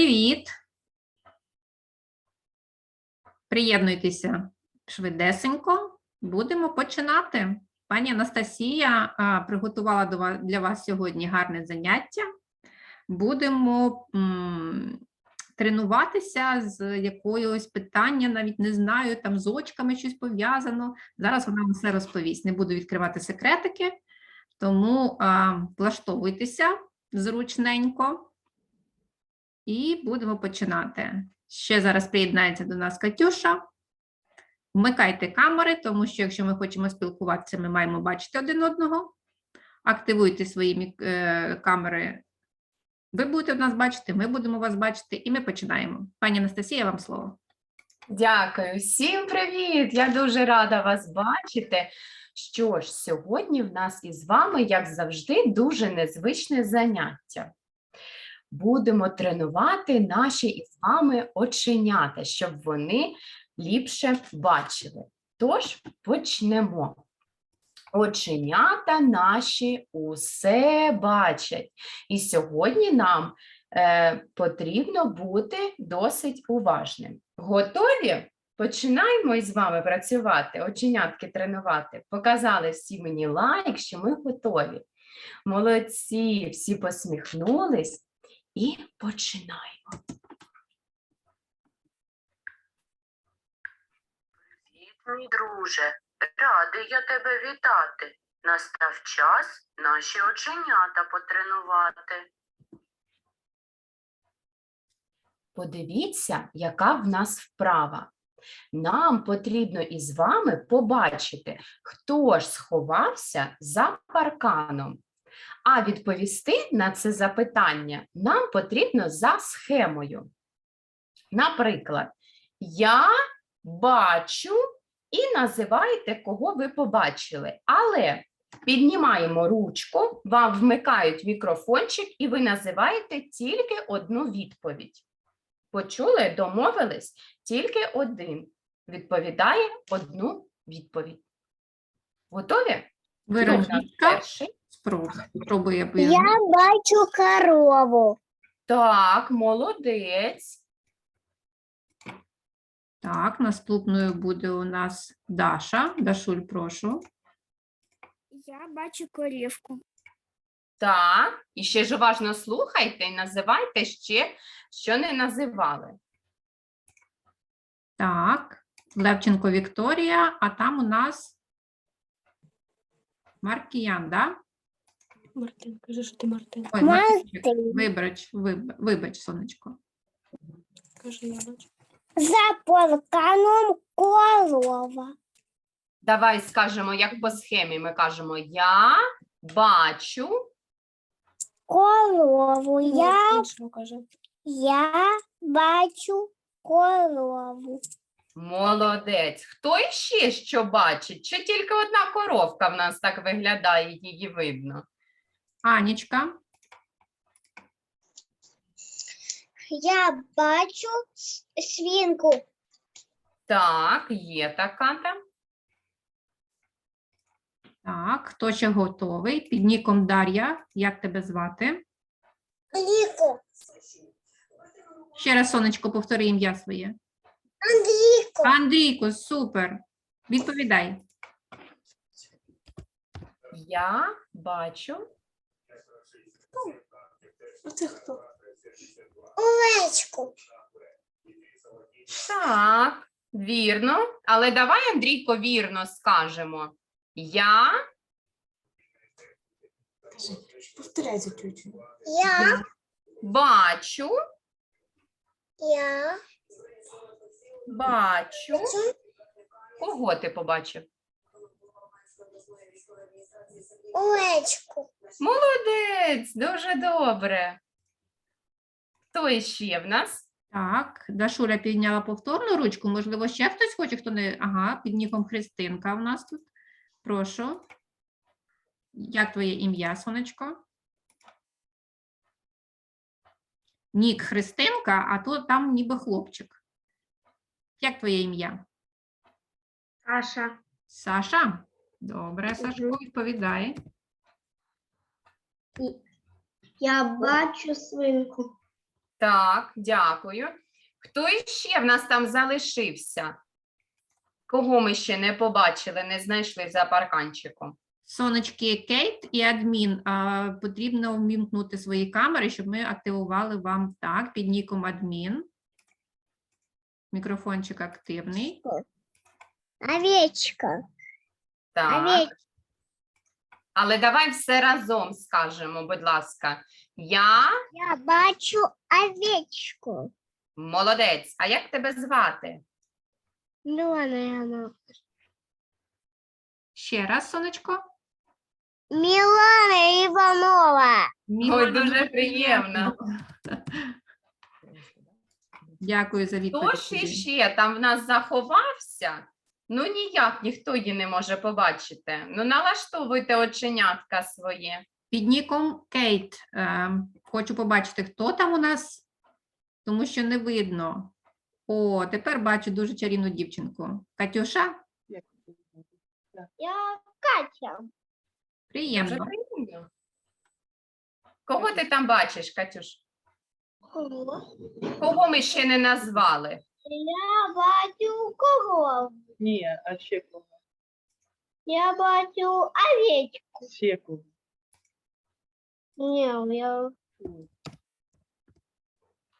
Привіт. Приєднуйтеся швидесенько. Будемо починати. Пані Анастасія приготувала для вас сьогодні гарне заняття. Будемо тренуватися з якоюсь питання, навіть не знаю, там з очками щось пов'язано. Зараз вона вам все розповість. Не буду відкривати секретики, тому а, влаштовуйтеся зручненько. І будемо починати. Ще зараз приєднається до нас Катюша. Вмикайте камери, тому що якщо ми хочемо спілкуватися, ми маємо бачити один одного. Активуйте свої е, камери. Ви будете нас бачити, ми будемо вас бачити, і ми починаємо. Пані Анастасія, вам слово. Дякую, всім привіт! Я дуже рада вас бачити. Що ж, сьогодні в нас із вами, як завжди, дуже незвичне заняття. Будемо тренувати наші із вами оченята, щоб вони ліпше бачили. Тож почнемо. Оченята наші усе бачать. І сьогодні нам е, потрібно бути досить уважним. Готові? Починаємо із вами працювати, оченятки тренувати. Показали всі мені лайк, що ми готові. Молодці, всі посміхнулись і починаємо. Привіт, мій друже, радий я тебе вітати. Настав час наші оченята потренувати. Подивіться, яка в нас вправа. Нам потрібно із вами побачити, хто ж сховався за парканом. А відповісти на це запитання нам потрібно за схемою. Наприклад, я бачу і називаєте, кого ви побачили. Але піднімаємо ручку, вам вмикають мікрофончик, і ви називаєте тільки одну відповідь. Почули, домовились, тільки один відповідає одну відповідь. Готові? Вероніка перший? Спроб- спробує Я пояснити. бачу корову. Так, молодець. Так, наступною буде у нас Даша. Дашуль, прошу. Я бачу корівку. Так, і ще ж уважно слухайте і називайте ще, що не називали. Так, Левченко Вікторія, а там у нас Маркіян, да? Мартин, кажи, що ти Мартин. Ой, Мартин. Вибач, вибач, вибач, сонечко. Кажи, я бачу. За парканом корова. Давай скажемо, як по схемі. Ми кажемо: Я бачу. Корову. Я, Іншого каже. я бачу корову. Молодець. Хто іще що бачить? Чи тільки одна коровка в нас так виглядає, її видно? Анічка, Я бачу свинку. Так, є така там. так, хто ще готовий? Під ніком Дар'я, як тебе звати? Ліку. Ще раз, сонечко, повтори ім'я своє. Андрійку. Андрійко, супер. Відповідай. Я бачу. А це хто? Овечку. Так, вірно. Але давай, Андрійко, вірно скажемо. Я Кажи, повторяй за тютю. Я, бачу, я бачу. бачу Кого ти побачив? овечку. Молодець, дуже добре. Хто іще в нас? Так, Дашуля підняла повторну ручку. Можливо, ще хтось хоче, хто не. Ага, під ніком Христинка у нас тут. Прошу. Як твоє ім'я, сонечко? Нік Христинка, а то там ніби хлопчик. Як твоє ім'я? Саша. Саша? Добре, Сашко, відповідає. Я бачу свинку. Так, дякую. Хто іще в нас там залишився? Кого ми ще не побачили, не знайшли за парканчиком? Сонечки Кейт і адмін. А, потрібно вмімкнути свої камери, щоб ми активували вам так під ніком адмін. Мікрофончик активний. Овечка. Так. Овечка. Але давай все разом скажемо, будь ласка. Я Я бачу овечку. молодець. А як тебе звати? Милана. Ще раз, сонечко. Милана Иванова. Мілана, дуже приємно. Дякую за відповідь. Хто ж тобі. іще там в нас заховався? Ну ніяк ніхто її не може побачити. Ну налаштовуйте оченятка своє. Під ніком Кейт. Е, хочу побачити, хто там у нас, тому що не видно. О, тепер бачу дуже чарівну дівчинку. Катюша, Я Катя. Дуже приємно. приємно. Кого ти там бачиш, Катюш? Кого ми ще не назвали? Я бачу коров. Ні, а ще кого? Я бачу овечку. Ще кого? Не, я...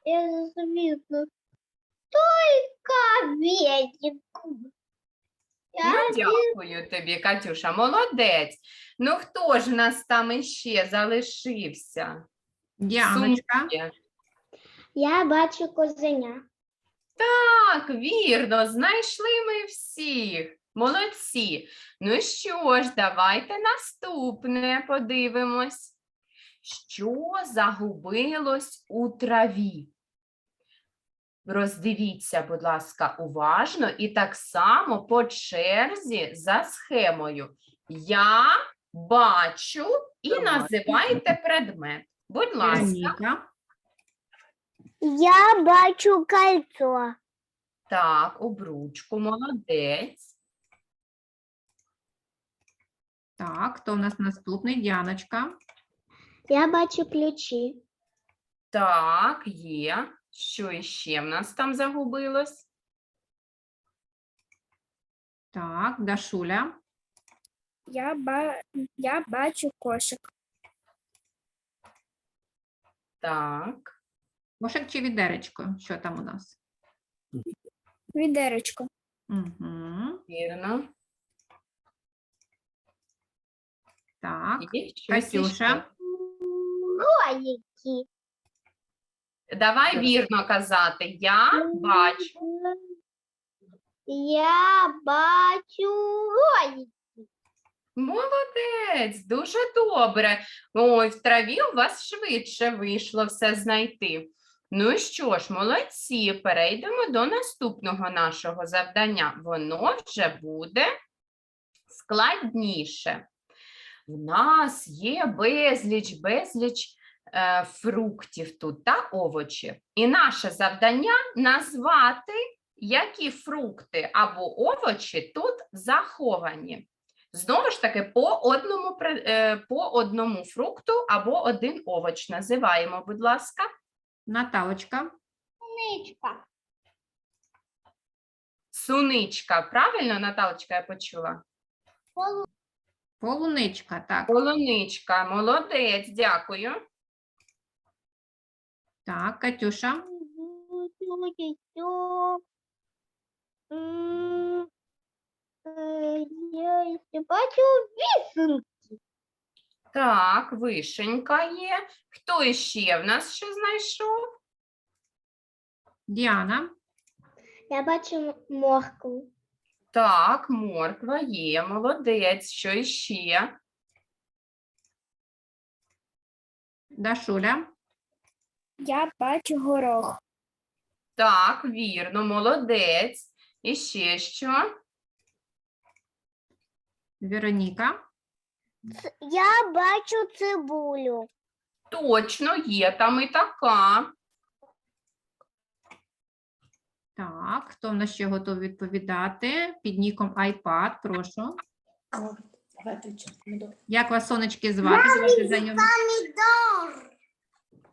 Я завидую. Только овечку. Я Ну, дякую тобі, Катюша, молодець. Ну хто ж в нас там іще залишився? Сумує. Я бачу козеня. Так, вірно, знайшли ми всіх. Молодці. Ну що ж, давайте наступне подивимось. Що загубилось у траві? Роздивіться, будь ласка, уважно і так само по черзі за схемою. Я бачу і називайте предмет. Будь ласка. Я бачу кольцо. Так, обручку, молодець. Так, хто у нас наступний? Діаночка. Я бачу ключі. Так, є. Що іще в нас там загубилось? Так, Дашуля. Я, ба... я бачу кошик. Так, Кошик чи відеречко? Що там у нас? Відеречко. Угу. вірно. Так, щось Катюша. Ролики. Давай вірно казати. Я бачу. Я бачу ролики. Молодець, дуже добре. Ой, в траві у вас швидше вийшло все знайти. Ну що ж, молодці, перейдемо до наступного нашого завдання. Воно вже буде складніше. В нас є безліч, безліч е, фруктів тут та овочів. І наше завдання назвати, які фрукти або овочі тут заховані. Знову ж таки, по одному, е, по одному фрукту або один овоч називаємо, будь ласка. Наталочка. Ничка. Суничка. Правильно, Наталочка, я почула? Полуничка, так. Полуничка. Молодець, дякую. Так, Катюша. Я бачу вісім. Так, вишенька є. Хто іще в нас ще знайшов? Діана. Я бачу моркву. Так, морква є, молодець. Що іще? Дашуля. Я бачу горох. Так, вірно, молодець. І ще що? Вероніка. Я бачу цибулю. Точно, є там і така. Так, хто в нас ще готовий відповідати? Під ніком iPad, прошу. Давай отвечай. Як вас сонечки звати? Давайте знайомі- Помідор.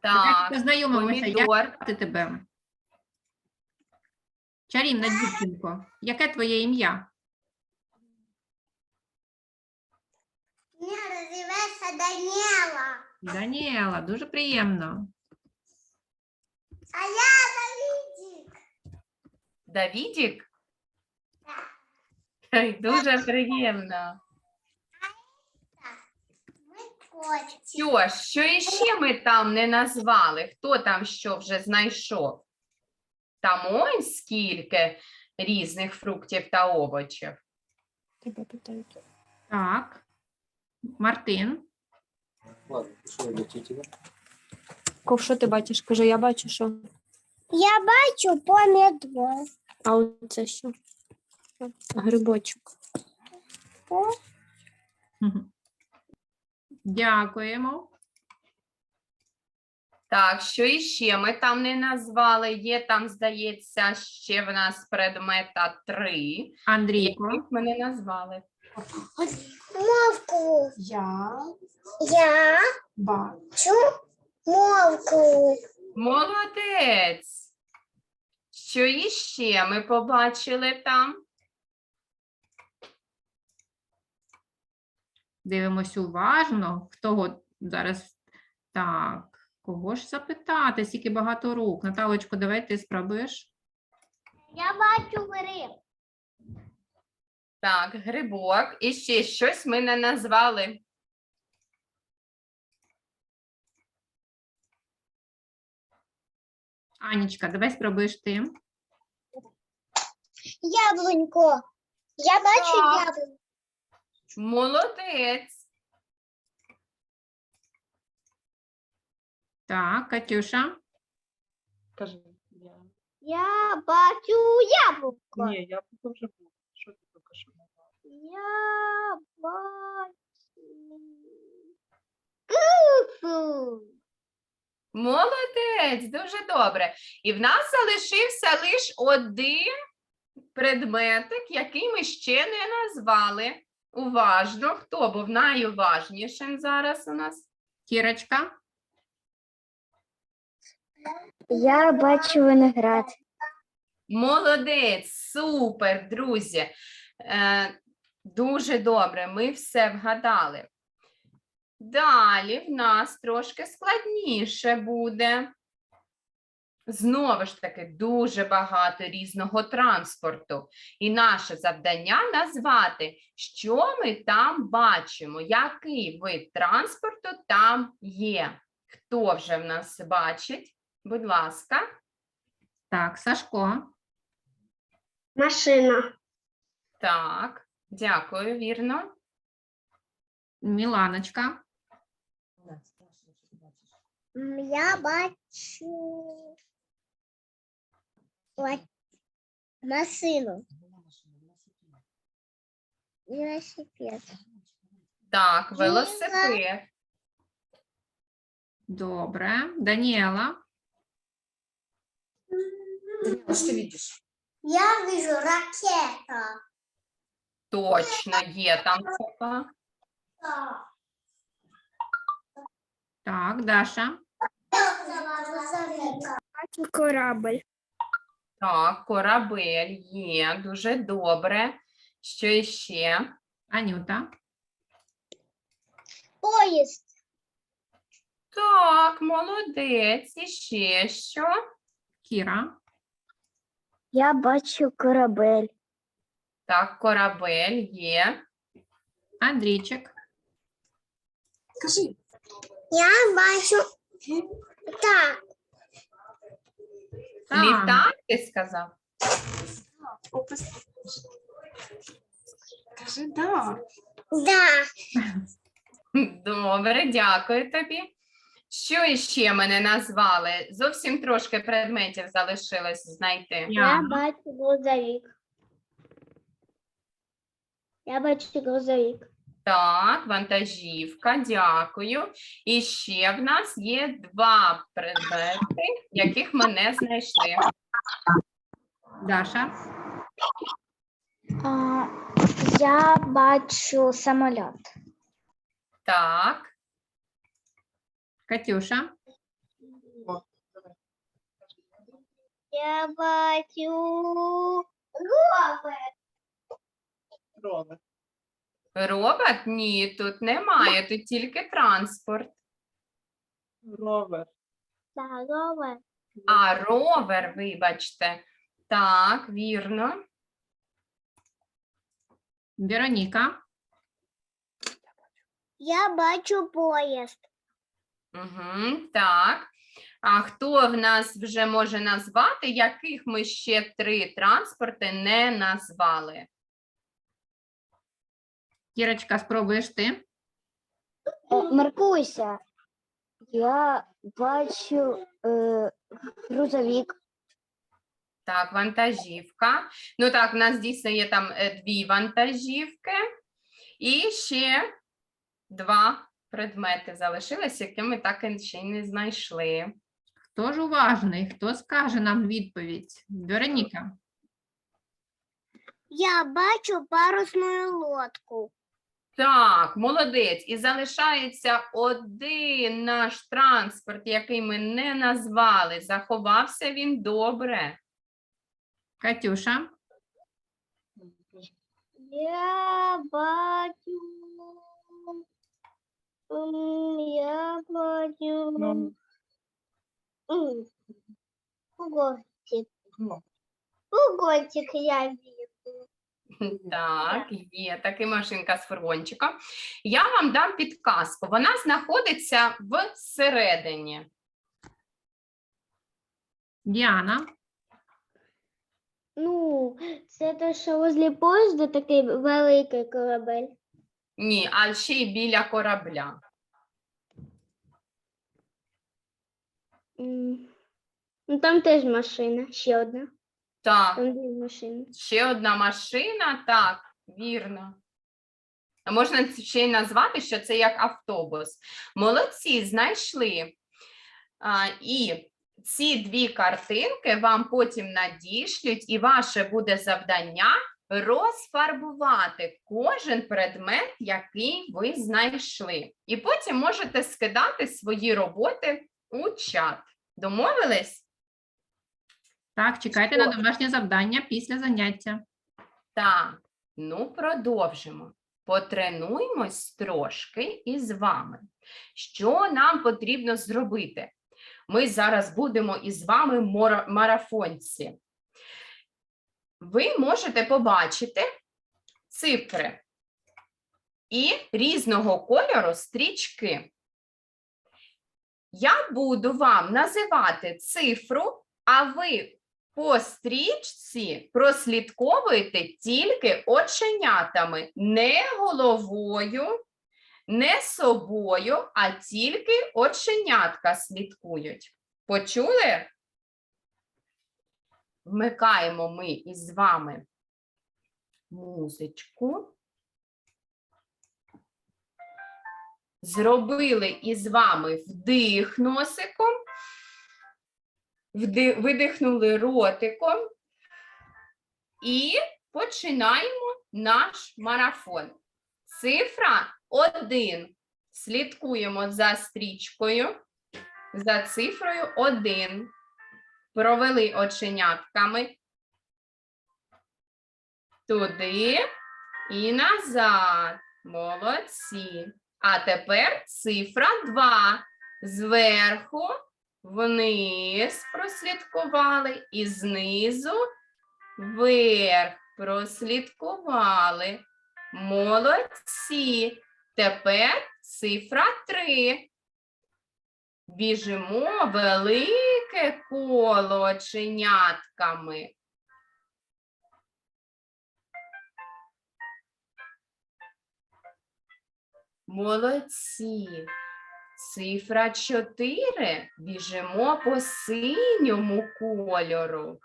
Так, познайомимося, як помідор. звати тебе. Чарівна дівчинко, яке твоє ім'я? называется Даниэла. Даніела, дуже приємно. А я Давидик. Давідік? Ой, Дуже приємно. Мы котики. Що ж, що іще ми там не назвали? Хто там що вже знайшов? Там ось скільки різних фруктів та овочів. Тебе питають. Так. Мартин. Ладно, пішли до тітіва. Ков, що ти бачиш? Кажи, я бачу, що. Я бачу помидор. А оце що? Грибочок. Мгм. Дякуємо. Так, що іще ми там не назвали? Є там, здається, ще в нас предмета три, Андрійко. яких ми не назвали. Мовку. Я Я бачу. мовку. Молодець! Що іще ми побачили там? Дивимось уважно. Хто го- зараз так. Кого ж запитати? Скільки багато рук. Наталочко, давай ти спробуєш. Я бачу гриб. Так, грибок. І ще щось ми не назвали. Анічка, давай спробуєш ти. Яблунько. Я бачу Так. яблунько. Молодець. Так, Катюша. Кажи, я. Я бачу яблуко. Ні, я вже був. Що ти тільки що назвала? Я бачу. Молодець, дуже добре. І в нас залишився лише один предметик, який ми ще не назвали. Уважно, хто був найуважнішим зараз у нас? Кірочка. Я бачу виноград. Молодець, супер, друзі. Дуже добре, ми все вгадали. Далі в нас трошки складніше буде. Знову ж таки, дуже багато різного транспорту. І наше завдання назвати, що ми там бачимо, який вид транспорту там є. Хто вже в нас бачить? Будь ласка. Так, Сашко. Машина. Так, дякую, вірно. Міланочка. Я бачу машину. Велосипед. Так, велосипед. Добре. Даніела. Що ти бачиш? Я вижу ракета. Точно є там така. Так, Даша. Бачу корабль. Так, корабель є, дуже добре. Що іще? Анюта. Поезд. Так, молодець. І ще що? Кіра. Я бачу корабель. Так, корабель є. Андрійчик. Кажи. Я бачу так. Так. Літак, ти сказав? Опис. Кажи, да. Да. Добре, дякую тобі. Що іще ми не назвали? Зовсім трошки предметів залишилось знайти. Я бачу грузовик. Я бачу грузовик. Так, вантажівка, дякую. І ще в нас є два предмети, яких ми не знайшли. Даша. А, я бачу самоліт. Так, Катюша. Я бачу ровер. Ровер. Робот? Ні, тут немає, тут тільки транспорт. Ровер. Да, ровер. А ровер, вибачте. Так, вірно. Вероніка, Я бачу поїзд. Угу, так. А хто в нас вже може назвати, яких ми ще три транспорти не назвали? Кірочка, спробуєш ти? Е, Маркуйся. Я бачу е, грузовик. Так, вантажівка. Ну так, в нас дійсно є там е, дві вантажівки. І ще два предмети залишились, які ми так і ще й не знайшли. Хто ж уважний? Хто скаже нам відповідь? Вероніка. Я бачу парусну лодку. Так, молодець. І залишається один наш транспорт, який ми не назвали. Заховався він добре. Катюша, Я бачу. Я бачу. Ну. Угольчик. Угольчик я вижу. Так, є таки машинка з фургончиком. Я вам дам підказку. Вона знаходиться всередині. Діана, Ну, це те, що возле поїзда такий великий корабель. Ні, а ще й біля корабля. М, Ну, там теж машина, ще одна. Так, ще одна машина, так, вірно. А Можна ще й назвати, що це як автобус. Молодці, знайшли. А, і ці дві картинки вам потім надішлють, і ваше буде завдання розфарбувати кожен предмет, який ви знайшли. І потім можете скидати свої роботи у чат. Домовились? Так, чекайте на домашнє завдання після заняття. Так, ну продовжимо. Потренуємось трошки із вами. Що нам потрібно зробити? Ми зараз будемо із вами марафонці. Ви можете побачити цифри і різного кольору стрічки. Я буду вам називати цифру, а ви по стрічці прослідковуєте тільки оченятами, не головою, не собою, а тільки оченятка слідкують. Почули? Вмикаємо ми із вами музичку. Зробили із вами вдих носиком. Видихнули ротиком і починаємо наш марафон. Цифра 1. Слідкуємо за стрічкою, за цифрою 1. Провели оченятками туди і назад. Молодці. А тепер цифра 2. Зверху вниз прослідкували і знизу вверх прослідкували. Молодці. Тепер цифра 3. Біжимо велике коло оченятками. Молодці. Цифра 4. Біжимо по синьому кольору.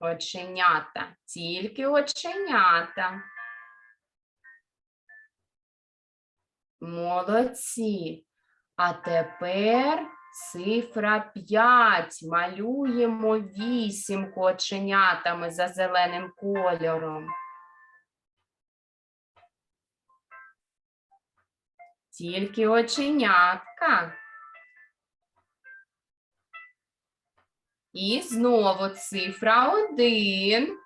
Оченята, тільки оченята. Молодці. А тепер цифра 5. Малюємо вісімку оченятами за зеленим кольором. Тільки оченятка. І знову цифра 1.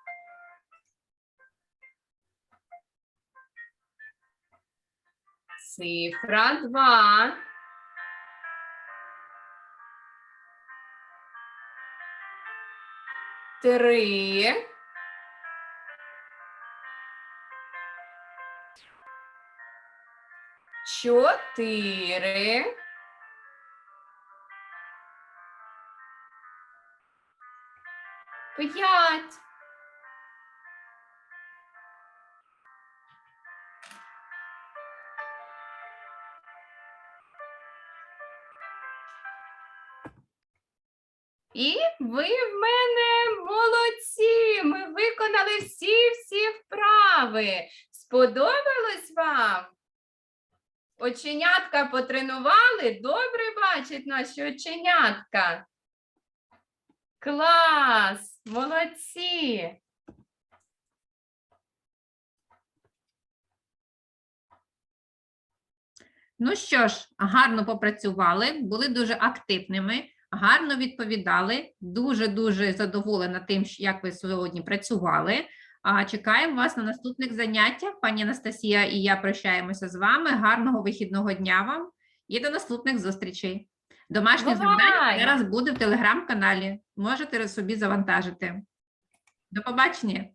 Цифра 2. Три. Чотири. П'ять. І ви в мене молодці. Ми виконали всі-всі вправи. Сподобалось вам? Оченятка потренували? Добре бачать наші оченятка. Клас! Молодці! Ну що ж, гарно попрацювали, були дуже активними, гарно відповідали. Дуже-дуже задоволена тим, як ви сьогодні працювали. А чекаємо вас на наступних заняттях. Пані Анастасія і я прощаємося з вами. Гарного вихідного дня вам і до наступних зустрічей. Домашнє завдання зараз буде в телеграм-каналі. Можете собі завантажити. До побачення.